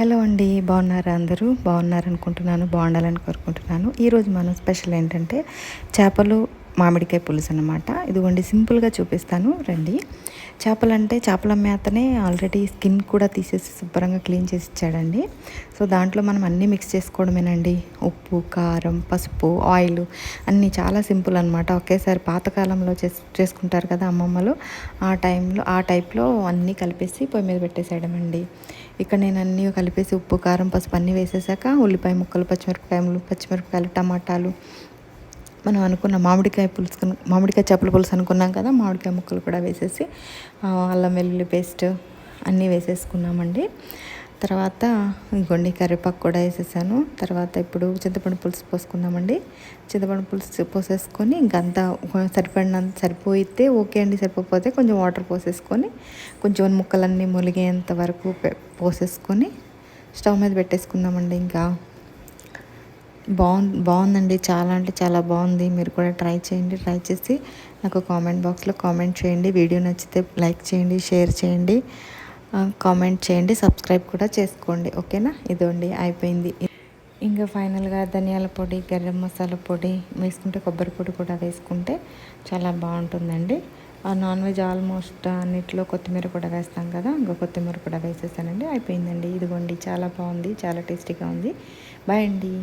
Hello అండి బాగున్నారా అందరూ? బాగున్నారనుకుంటున్నాను బాగుండాలని కోరుకుంటున్నాను. ఈరోజు మనం స్పెషల్ ఏంటంటే చేపలు మామిడికాయ పులుసు అనమాట ఇదిగోండి సింపుల్గా చూపిస్తాను. రండి. చేపలు అంటే చేపల మేతనే ఆల్రెడీ స్కిన్ కూడా తీసేసి శుభ్రంగా క్లీన్ చేసి ఇచ్చాడండి. సో దాంట్లో మనం అన్నీ మిక్స్ చేసుకోవడమేనండి. ఉప్పు కారం పసుపు ఆయిల్ అన్నీ చాలా సింపుల్ అనమాట ఒకేసారి పాతకాలంలో చేస్ చేసుకుంటారు కదా అమ్మమ్మలు. ఆ టైంలో ఆ టైప్లో అన్నీ కలిపేసి పొయ్యి మీద పెట్టేసేయడం అండి ఇక్కడ నేను అన్నీ కలిపేసి ఉప్పు కారం పసుపు అన్నీ వేసేసాక ఉల్లిపాయ ముక్కలు పచ్చిమిరపకాయలు పచ్చిమిరపకాయలు టమాటాలు. మనం అనుకున్న మామిడికాయ పులుసు మామిడికాయ చేపల పులుసు అనుకున్నాం కదా మామిడికాయ ముక్కలు కూడా వేసేసి అల్లం వెల్లుల్లి పేస్ట్ అన్నీ వేసేసుకున్నామండి. తర్వాత ఇంకొన్ని కరివేపాకు కూడా వేసేసాను. తర్వాత ఇప్పుడు చింతపండు పులుసు పోసుకుందామండి. చింతపండు పులుసు పోసేసుకొని ఇంకంతా సరిపడినంత సరిపోయితే ఓకే అండి సరిపోతే కొంచెం వాటర్ పోసేసుకొని కొంచెం ముక్కలన్నీ ములిగేంత వరకు పోసేసుకొని స్టవ్ మీద పెట్టేసుకుందామండి ఇంకా. బాగుంది బాగుందండి చాలా అంటే చాలా బాగుంది మీరు కూడా ట్రై చేయండి ట్రై చేసి నాకు కామెంట్ బాక్స్లో కామెంట్ చేయండి. వీడియో నచ్చితే లైక్ చేయండి షేర్ చేయండి. కామెంట్ చేయండి సబ్స్క్రైబ్ కూడా చేసుకోండి ఓకేనా? ఇదండి అయిపోయింది. ఇంకా ఫైనల్గా ధనియాల పొడి గరం మసాలా పొడి వేసుకుంటే కొబ్బరి పొడి కూడా వేసుకుంటే చాలా బాగుంటుందండి. నాన్ వెజ్ ఆల్మోస్ట్ అన్నిట్లో కొత్తిమీర కూడా వేస్తాం కదా ఇంకా కొత్తిమీర కూడా వేసేసానండి అయిపోయిందండి. ఇదిగోండి చాలా బాగుంది చాలా టేస్టీగా ఉంది. బాయ్ అండి.